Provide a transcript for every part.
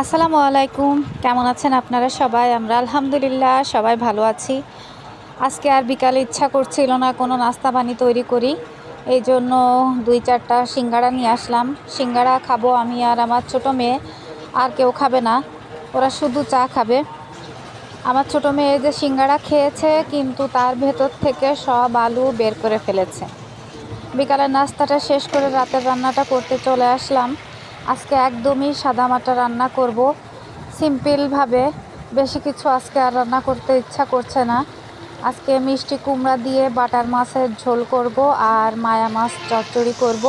আসসালামু আলাইকুম। কেমন আছেন আপনারা সবাই? আমরা আলহামদুলিল্লাহ সবাই ভালো আছি। আজকে আর বিকালে ইচ্ছা করছিল না কোনো নাস্তা পানি তৈরি করি। এই জন্য দুই চারটা সিঙ্গাড়া নিয়ে আসলাম। সিঙ্গাড়া খাব আমি আর আমার ছোটো মেয়ে। আর কেউ খাবে না। ওরা শুধু চা খাবে। আমার ছোটো মেয়ে যে সিঙ্গাড়া খেয়েছে, কিন্তু তার ভেতর থেকে সব আলু বের করে ফেলেছে। বিকালের নাস্তাটা শেষ করে রাতের রান্নাটা করতে চলে আসলাম। আজকে একদমই সাদামাটা রান্না করব। সিম্পলভাবে বেশি কিছু আজকে আর রান্না করতে ইচ্ছা করছে না। আজকে মিষ্টি কুমড়া দিয়ে বাটার মাছের ঝোল করব আর মায়া মাছ চচ্চড়ি করব।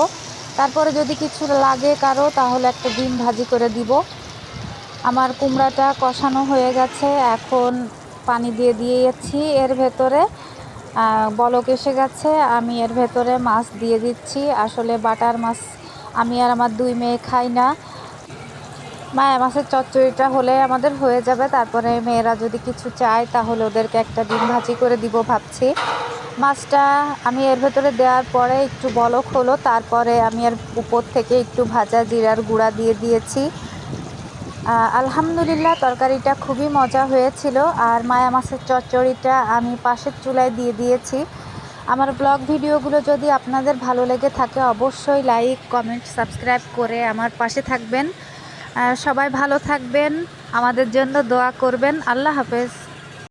তারপরে যদি কিছু লাগে কারও, তাহলে একটা ডিম ভাজি করে দিব। আমার কুমড়াটা কষানো হয়ে গেছে, এখন পানি দিয়ে দিয়েছি। এর ভেতরে বলক এসে গেছে, আমি এর ভেতরে মাছ দিয়ে দিচ্ছি। আসলে বাটার মাছ আমি আর আমার দুই মেয়ে খাই না। মায়া মাছের চচ্চড়িটা হলে আমাদের হয়ে যাবে। তারপরে মেয়েরা যদি কিছু চায়, তাহলে ওদেরকে একটা ডিম ভাজি করে দিব ভাবছি। মাছটা আমি এর ভেতরে দেওয়ার পরে একটু বলক হলো। তারপরে আমি আর উপর থেকে একটু ভাজা জিরার গুঁড়া দিয়ে দিয়েছি। আলহামদুলিল্লাহ, তরকারিটা খুবই মজা হয়েছিল। আর মায়া মাছের চচ্চড়িটা আমি পাশের চুলায় দিয়ে দিয়েছি। আমার ব্লগ ভিডিওগুলো যদি আপনাদের ভালো লেগে থাকে, অবশ্যই লাইক কমেন্ট সাবস্ক্রাইব করে আমার পাশে থাকবেন। সবাই ভালো থাকবেন, আমাদের জন্য দোয়া করবেন। আল্লাহ হাফেজ।